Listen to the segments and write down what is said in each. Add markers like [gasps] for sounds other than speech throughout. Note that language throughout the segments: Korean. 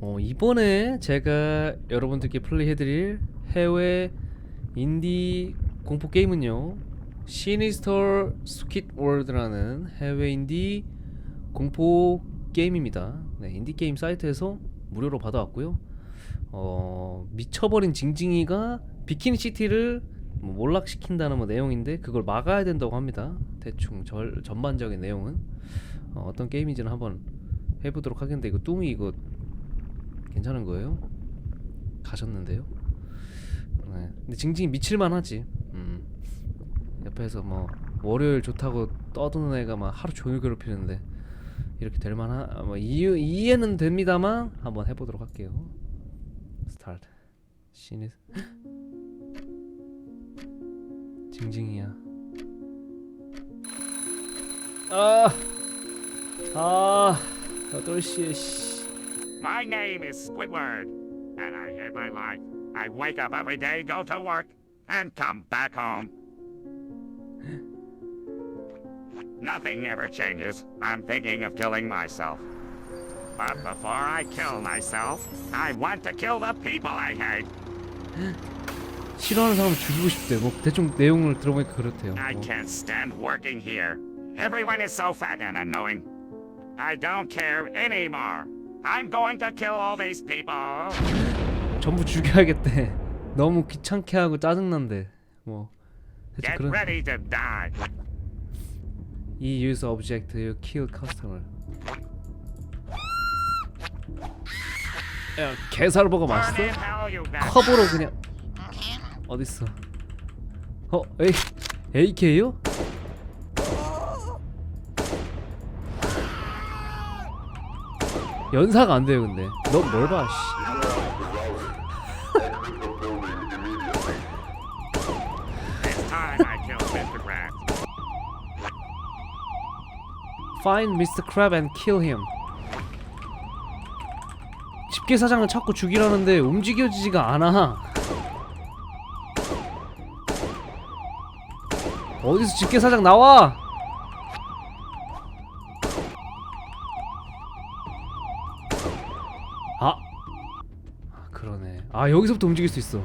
어, 이번에 제가 여러분들께 플레이해드릴 해외 인디 공포 게임은요 시니스터 스킷 월드라는 해외 인디 공포 게임입니다. 네, 인디 게임 사이트에서 무료로 받아왔고요. 어, 미쳐버린 징징이가 비키니 시티를 뭐 몰락시킨다는 뭐 내용인데 그걸 막아야 된다고 합니다. 대충 절, 전반적인 내용은 어, 어떤 게임인지는 한번 해보도록 하겠는데 이거 뚱이 이거 괜찮은 거예요? 가셨는데요? 네. 근데 징징이 미칠만 하지. 음. 옆에서 뭐 월요일 좋다고 떠드는 애가 막 하루 종일 괴롭히는데 이렇게 될 만한 뭐 이해 이해는 됩니다만 한번 해보도록 할게요. 스타트. 신이 징징이야. 아, 아, 8시에 씨. My name is Squidward, and I hate my life. I wake up every day, go to work, and come back home. Nothing ever changes. I'm thinking of killing myself. But before I kill myself, I want to kill the people I hate. [gasps] 싫어하는 사람 죽이고 싶대. 뭐 대충 내용을 들어보니까 그렇대요. I 뭐. can't stand working here. Everyone is so fat and annoying. I don't care anymore. I'm going to kill all these people. 전부 죽여야겠대. 너무 귀찮게 하고 짜증난대. 뭐 Get 그런. ready to die. 이 use object you kill customer. 야 게살버거 Burn 맛있어? in hell, you bastard. 컵으로 그냥 어딨어? 어 A AK요? 연사가 안 돼요 근데. 넌 뭘 봐? 씨. Find Mr. Crab and kill him. 집게 사장을 찾고 죽이라는데 움직여지지가 않아. 어디서 집게 사장 나와? 아, 아 그러네. 아 여기서부터 움직일 수 있어.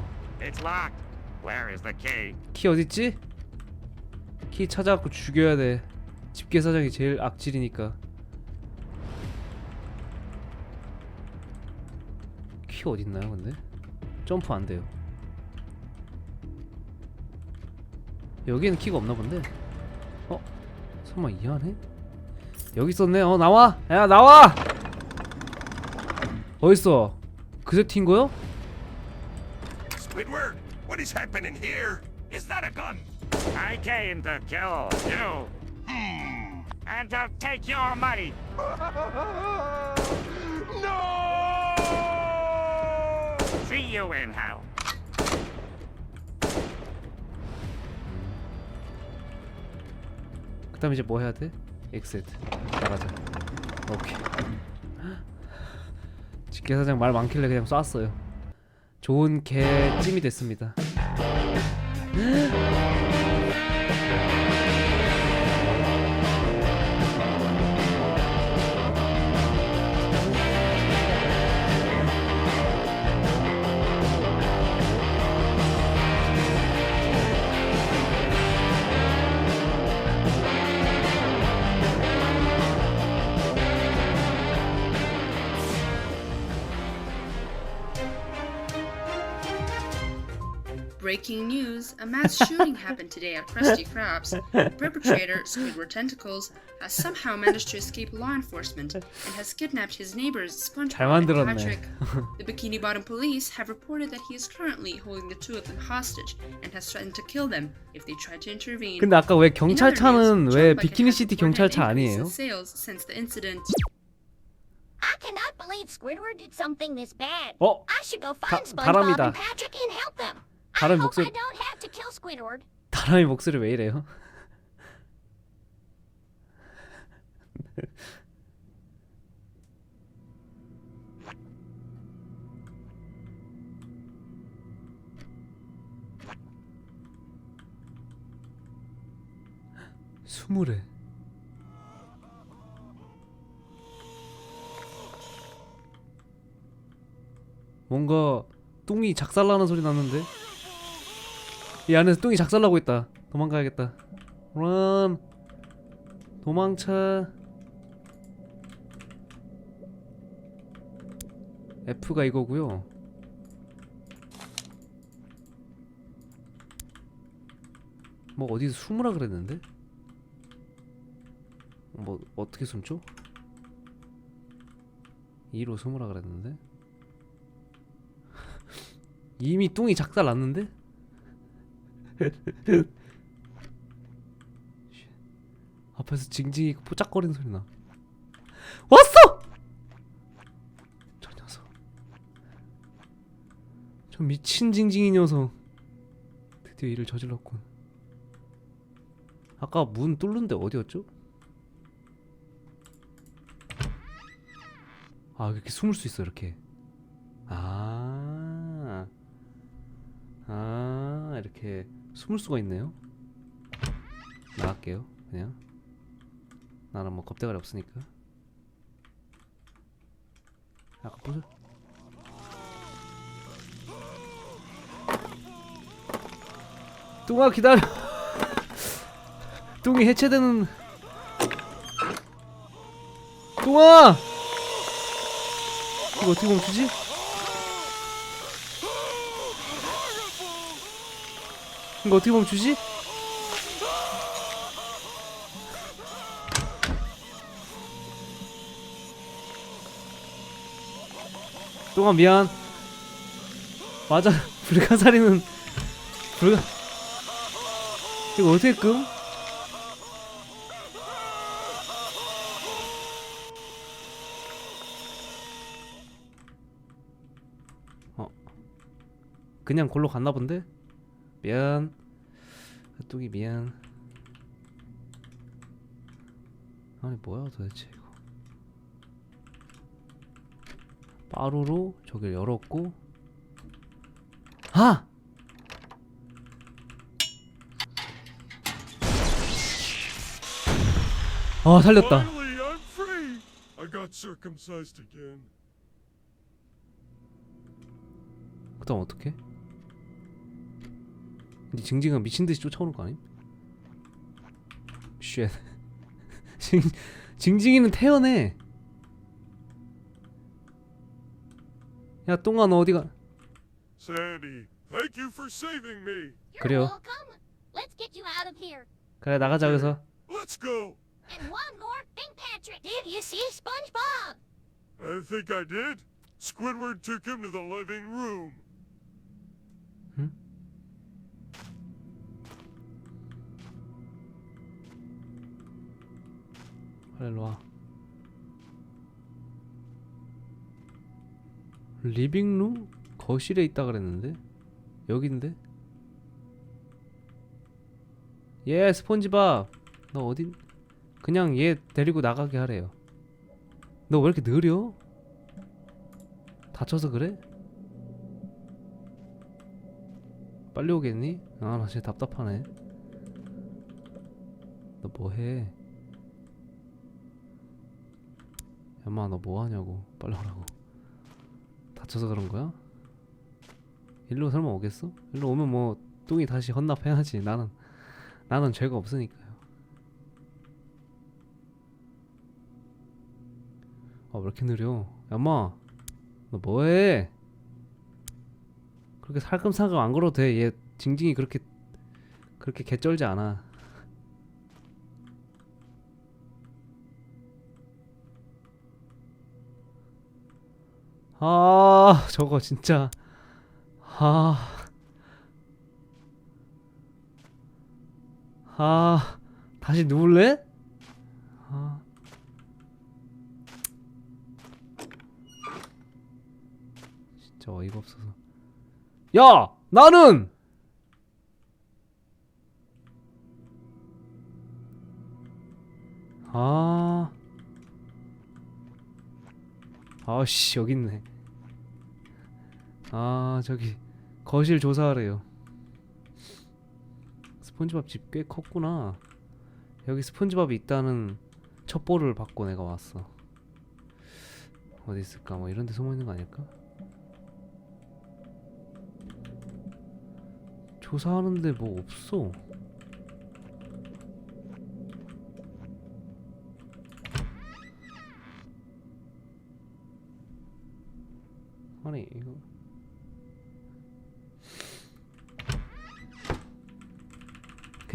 키 어딨지? 키 찾아갖고 죽여야 돼. 집게 사장이 제일 악질이니까. 키 어딨나요, 근데? 점프 안 돼요. 여기에는 키가 없나 본데. 어? 설마 이 안에? 여기 있었네. 어 나와. 야 나와. 어딨어? 그 세트인 거요? Squidward, what is happening here? Is that a gun? I came to kill you. And to take your money. no! See you in hell. 그다음 이제 뭐 해야 돼? 엑셋 나가자. 오케이. 직계사장 말 많길래 그냥 쐈어요. 좋은 개찜이 됐습니다. Breaking news A mass shooting happened today at Krusty Krabs. The perpetrator, Squidward Tentacles, has somehow managed to escape law enforcement and has kidnapped his neighbors, 잘 SpongeBob and 만들었네. Patrick. [laughs] The Bikini Bottom police have reported that he is currently holding the two of them hostage and has threatened to kill them if they try to intervene. 근데 아까 왜 In other 경찰차는 news, 왜 Joe Biden 비키니 has 시티 reported an 경찰차 increase in 아니에요? Sales since the incident. I cannot believe Squidward did something this bad. 어? I should go 다- find SpongeBob 다람이다. and Patrick and help them. Hope 목소리-. 다람이 목소리 왜 이래요? 스물에 뭔가 뚱이 작살나는 소리 났는데 이 안에서 뚱이 작살나고 있다 도망가야겠다 런 도망쳐 F가 이거고요 뭐 어디서 숨으라 그랬는데? 뭐 어떻게 숨죠? 2로 숨으라 그랬는데? [laughs] 이미 뚱이 작살 났는데? [laughs] 앞에서 징징이 포짝거리는 소리 나. 왔어! 저 녀석. 저 미친 징징이 녀석. 드디어 일을 저질렀군. 아까 문 뚫는데 어디였죠? 아 이렇게 숨을 수 있어 이렇게. 아. 아 이렇게 숨을 수가 있네요. 나갈게요 그냥. 나는 뭐 겁대가리 없으니까. 아까 보자. 뚱아 기다려. [laughs] 뚱이 해체되는. 뚱아. 이거 어떻게 멈추지? 이거 어떻게 멈추지? 똥아 미안 맞아 [laughs] 불가사리는 불가 이거 어떻게 끔? 어 그냥 골로 갔나 본데? 미안 뚝이 미안 아니 뭐야 도대체 이거 빠루로 저길 열었고 아! 아 살렸다 Finally, I'm free. I got circumcised again. 그 다음 어떡 해? 니 징징아 미친듯이 쫓아오는 거 아님? 쉣 징, 징징이는 태연해 야 똥아 너 어디가 Sandy, thank you for saving me. You're 그래요. welcome. Let's get you out of here. 그래 나가자 여기서 Let's go. And one more thing, Patrick. Did you see SpongeBob? I think I did. Squidward took him to the living room. 일로와 리빙룸? 거실에 있다 그랬는데? 여긴데? 예 스폰지밥 너 어딘 그냥 얘 데리고 나가게 하래요 너 왜 이렇게 느려? 다쳐서 그래? 빨리 오겠니? 아나 진짜 답답하네 너 뭐해 엄마 너 뭐하냐고. 빨리 오라고. 다쳐서 그런 거야? 일로 설마 오겠어? 일로 오면 뭐 뚱이 다시 헌납해야지. 나는 나는 죄가 없으니까요. 아왜 이렇게 느려? 야마 너 뭐해? 그렇게 살금살금 안 걸어도 돼얘 징징이 그렇게 그렇게 개쩔지 않아 아 저거 진짜 아 아, 다시 누울래? 아. 진짜 어이가 없어서. 야! 나는! 아. 아씨, 여기 있네. 아 저기 거실 조사하래요. 스폰지밥 집 꽤 컸구나. 여기 스폰지밥이 있다는 첩보를 받고 내가 왔어. 어디 있을까? 뭐 이런 데 숨어있는 거 아닐까? 조사하는데 뭐 없어. 아니 이거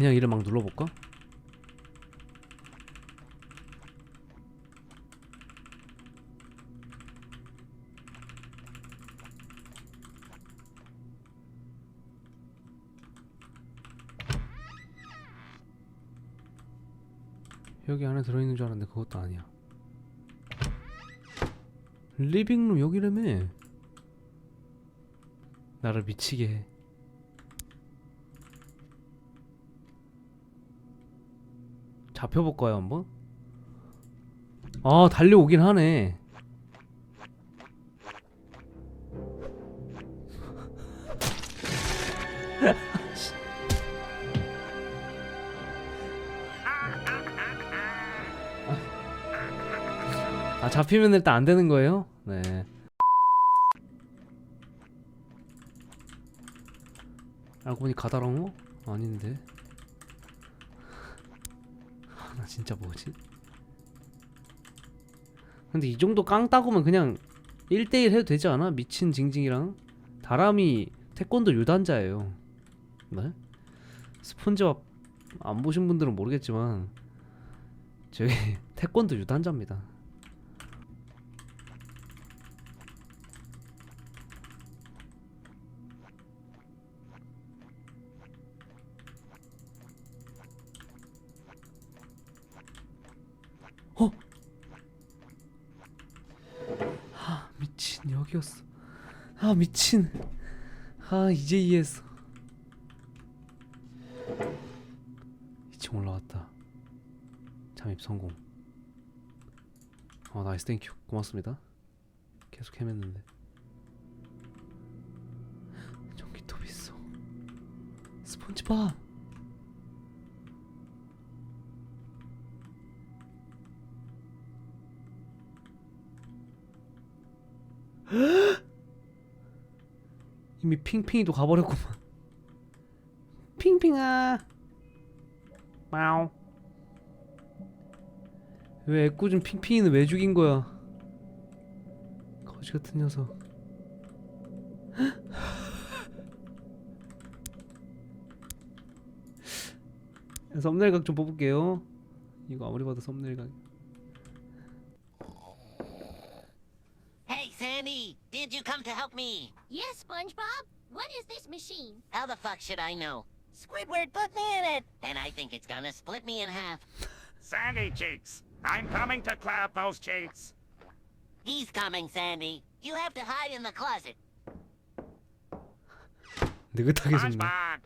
그냥 이를 막 눌러볼까? 여기 안에 들어있는 줄 알았는데 그것도 아니야. 리빙룸 여기라며 나를 미치게 해 잡혀볼까요 한번? 아 달려오긴 하네 아 잡히면 일단 안 되는 거예요? 네. 알고 보니 가다랑어? 아닌데. 진짜 뭐지? 근데 이 정도 깡 따고면 그냥 1대1 해도 되지 않아? 미친 징징이랑 다람이 태권도 유단자예요. 네? 스폰지밥 안 보신 분들은 모르겠지만 저기 [laughs] 태권도 유단자입니다. 여기였어. 아 미친. 아 이제 이해했어. 2층 올라왔다. 잠입 성공. 어 나이스 땡큐 고맙습니다. 계속 헤맸는데. 전기톱 있어. 스폰지밥. 이미 핑핑이도 가버렸구만. [laughs] 핑핑아. 마우. 왜 애꿎은 핑핑이는 왜 죽인 거야? 거지 같은 녀석. [gasps] 썸네일 각 좀 뽑을게요. 이거 아무리 봐도 썸네일 각. did you come to help me? Yes, SpongeBob? What is this machine? How the fuck should I know? Squidward put me in it, and I think it's gonna split me in half. Sandy cheeks. I'm coming to clear up those cheeks. He's coming, Sandy. You have to hide in the closet. 느긋하게 숨네. SpongeBob,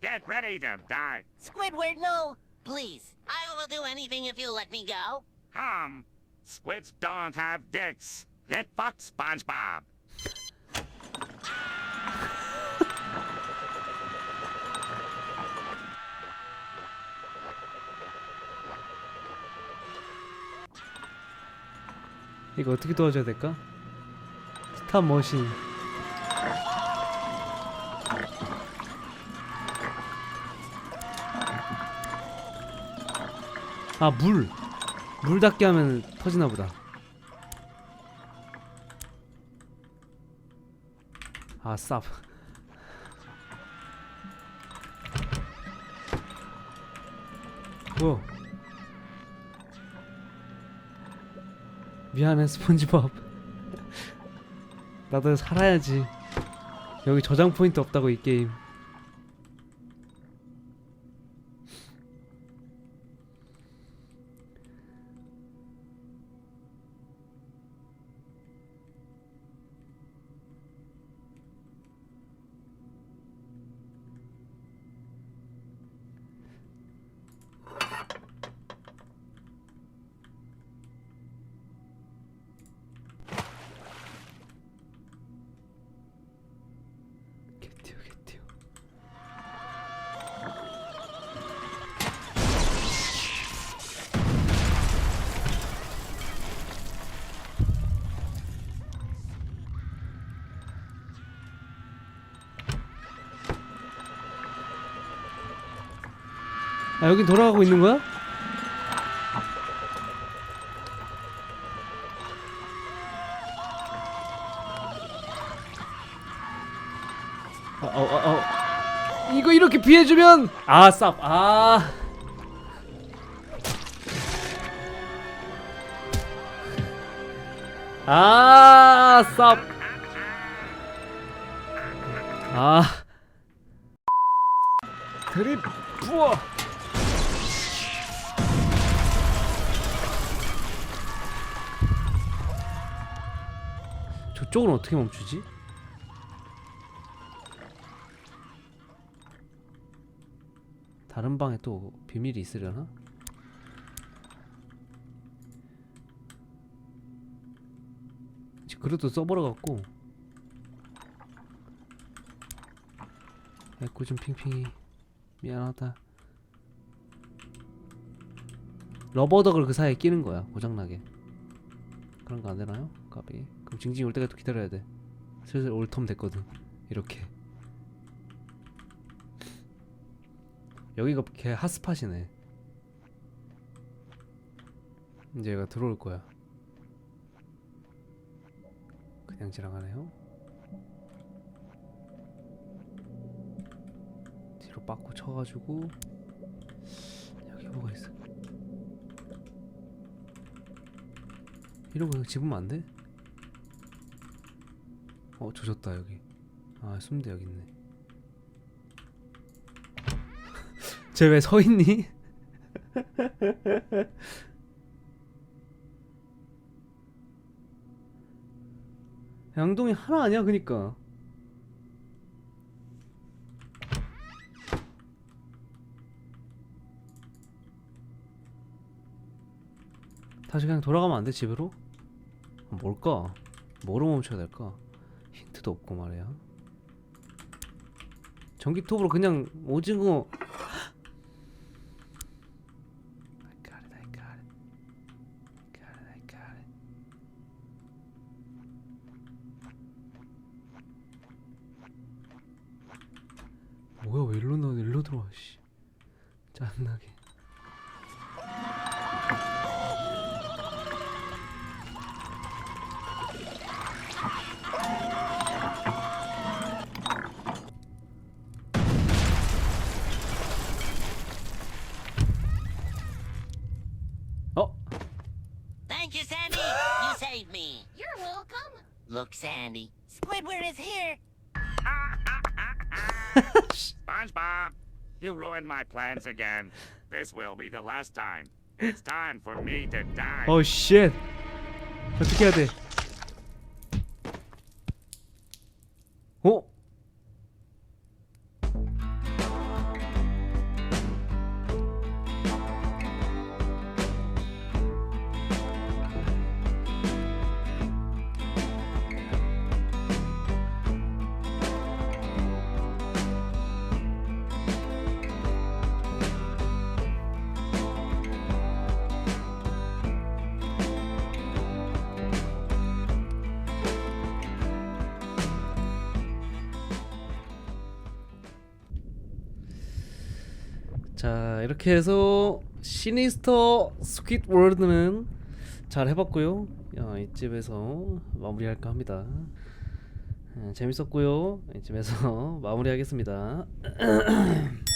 get ready to die. Squidward, no! Please, I will do anything if you let me go. Hum. Squids don't have dicks. Get fucked, SpongeBob. [laughs] 이거 어떻게 도와줘야 될까? 스탑 머신. 아, 물. 물 닿게 하면 터지나 보다. 아, 쌉. 뭐야? 미안해 스폰지밥 [laughs] 나도 살아야지 여기 저장 포인트 없다고 이 게임 아 여긴 돌아가고 있는 거야? 아, 어, 어, 어. 이거 이렇게 피해주면 아 쌉. 아. 아, 쌉. 아. 드립 부어. 저쪽은 어떻게 멈추지? 다른 방에 또 비밀이 있으려나? 그래도 써버려 갖고 에코 좀 핑핑이 미안하다 러버덕을 그 사이에 끼는 거야 고장나게 그런 거 안 되나요? 까비 그럼 징징 올 때까지 또 기다려야 돼. 슬슬 올 텀 됐거든. 이렇게. 여기가 걔 핫스팟이네. 이제 얘가 들어올 거야. 그냥 지나가네요. 뒤로 빠꾸 쳐가지고 여기 뭐가 있어? 이러고 그냥 집으면 안 돼? 어 조졌다 여기 아 숨대 여기 있네 [laughs] 쟤 왜 서 있니? [laughs] 양동이 하나 아니야 그니까 다시 그냥 돌아가면 안 돼 집으로? 아, 뭘까? 뭐로 멈춰야 될까? 힌트도 없고 말이야. 전기톱으로 그냥 오징어. 뭐야 왜 일로 나 일로 들어와 씨. 짜증나게 Look, Sandy. Squidward is here. SpongeBob, you ruined my plans again. This will be the last time. It's time for me to die. 어 쉣. 어떻게 해야 돼? 어? 자 이렇게 해서 시니스터 스퀴드 월드는 잘 해봤고요. 야, 이쯤에서 마무리할까 합니다. 예, 재밌었고요. 이쯤에서 [laughs] 마무리하겠습니다 [clears throat]